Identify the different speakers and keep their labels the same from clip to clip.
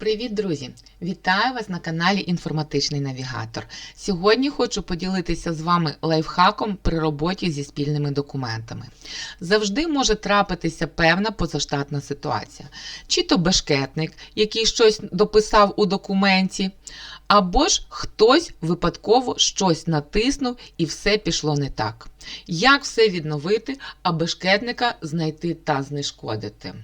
Speaker 1: Привіт, друзі! Вітаю вас на каналі Інформатичний Навігатор. Сьогодні хочу поділитися з вами лайфхаком при роботі зі спільними документами. Завжди може трапитися певна позаштатна ситуація, чи то бешкетник, який щось дописав у документі, або ж хтось випадково щось натиснув і все пішло не так. Як все відновити, а бешкетника знайти та знешкодити?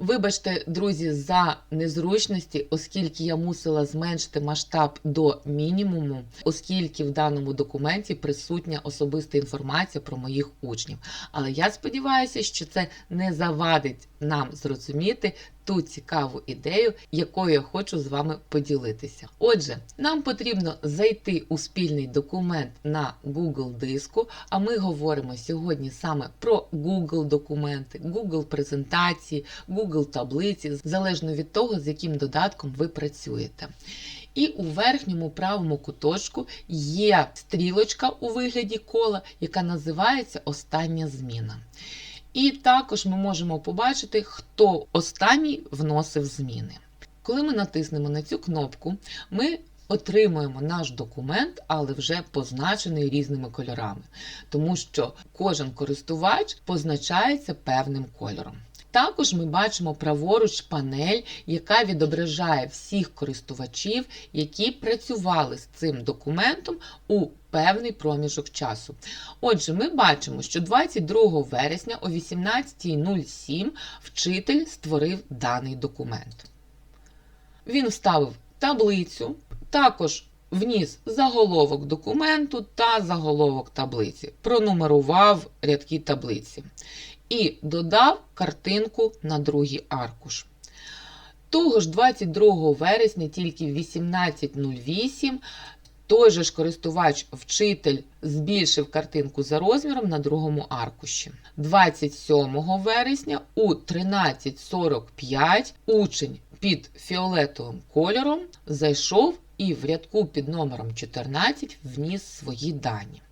Speaker 1: Вибачте, друзі, за незручності, оскільки я мусила зменшити масштаб до мінімуму, оскільки в даному документі присутня особиста інформація про моїх учнів. Але я сподіваюся, що це не завадить нам зрозуміти ту цікаву ідею, якою я хочу з вами поділитися. Отже, нам потрібно зайти у спільний документ на Google диску, а ми говоримо сьогодні саме про Google документи, Google презентації, Google таблиці, залежно від того, з яким додатком ви працюєте. І у верхньому правому куточку є стрілочка у вигляді кола, яка називається Остання зміна. І також ми можемо побачити, хто останній вносив зміни. Коли ми натиснемо на цю кнопку, ми отримуємо наш документ, але вже позначений різними кольорами, тому що кожен користувач позначається певним кольором. Також ми бачимо праворуч панель, яка відображає всіх користувачів, які працювали з цим документом у певний проміжок часу. Отже, ми бачимо, що 22 вересня о 18.07 вчитель створив даний документ. Він вставив таблицю, також вніс заголовок документу та заголовок таблиці, пронумерував рядки таблиці і додав картинку на другий аркуш. Того ж 22 вересня, тільки в 18.08, той же ж користувач вчитель збільшив картинку за розміром на другому аркуші. 27 вересня у 13.45 учень під фіолетовим кольором зайшов і в рядку під номером 14 вніс свої дані.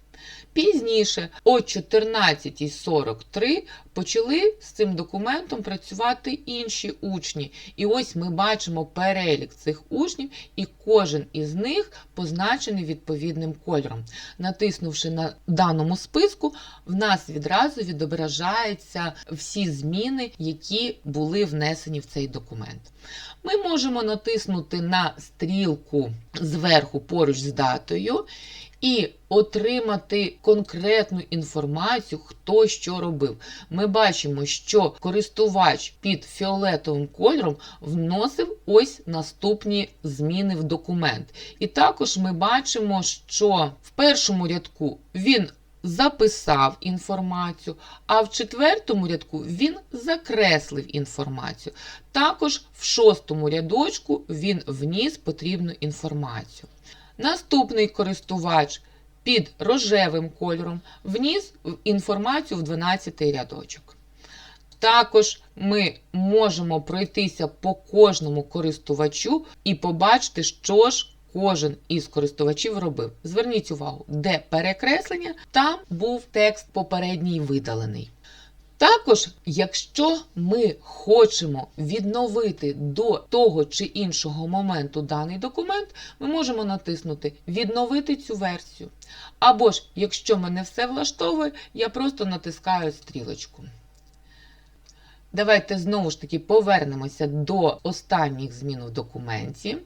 Speaker 1: Пізніше, о 14.43, почали з цим документом працювати інші учні. І ось ми бачимо перелік цих учнів, і кожен із них позначений відповідним кольором. Натиснувши на даному списку, в нас відразу відображаються всі зміни, які були внесені в цей документ. Ми можемо натиснути на стрілку зверху поруч з датою і отримати конкретну інформацію, хто що робив. Ми бачимо, що користувач під фіолетовим кольором вносив ось наступні зміни в документ. І також ми бачимо, що в першому рядку він записав інформацію, а в четвертому рядку він закреслив інформацію. Також в шостому рядочку він вніс потрібну інформацію. Наступний користувач під рожевим кольором вніс інформацію в 12 рядочок. Також ми можемо пройтися по кожному користувачу і побачити, що ж кожен із користувачів робив. Зверніть увагу, де перекреслення, там був текст попередній видалений. Також, якщо ми хочемо відновити до того чи іншого моменту даний документ, ми можемо натиснути Відновити цю версію. Або ж, якщо мене все влаштовує, я просто натискаю стрілочку. Давайте знову ж таки повернемося до останніх змін в документі.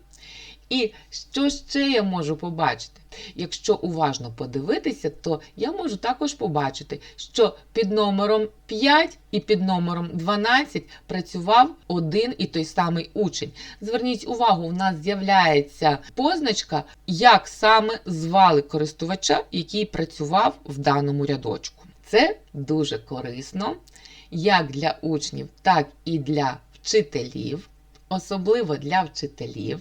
Speaker 1: І що ще я можу побачити? Якщо уважно подивитися, то я можу також побачити, що під номером 5 і під номером 12 працював один і той самий учень. Зверніть увагу, у нас з'являється позначка, як саме звали користувача, який працював в даному рядочку. Це дуже корисно як для учнів, так і для вчителів, особливо для вчителів.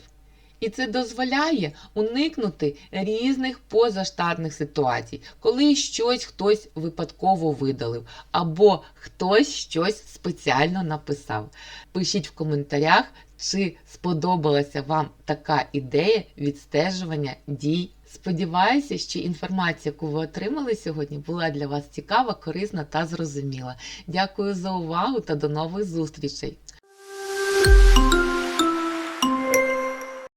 Speaker 1: І це дозволяє уникнути різних позаштатних ситуацій, коли щось хтось випадково видалив, або хтось щось спеціально написав. Пишіть в коментарях, чи сподобалася вам така ідея відстежування дій. Сподіваюся, що інформація, яку ви отримали сьогодні, була для вас цікава, корисна та зрозуміла. Дякую за увагу та до нових зустрічей!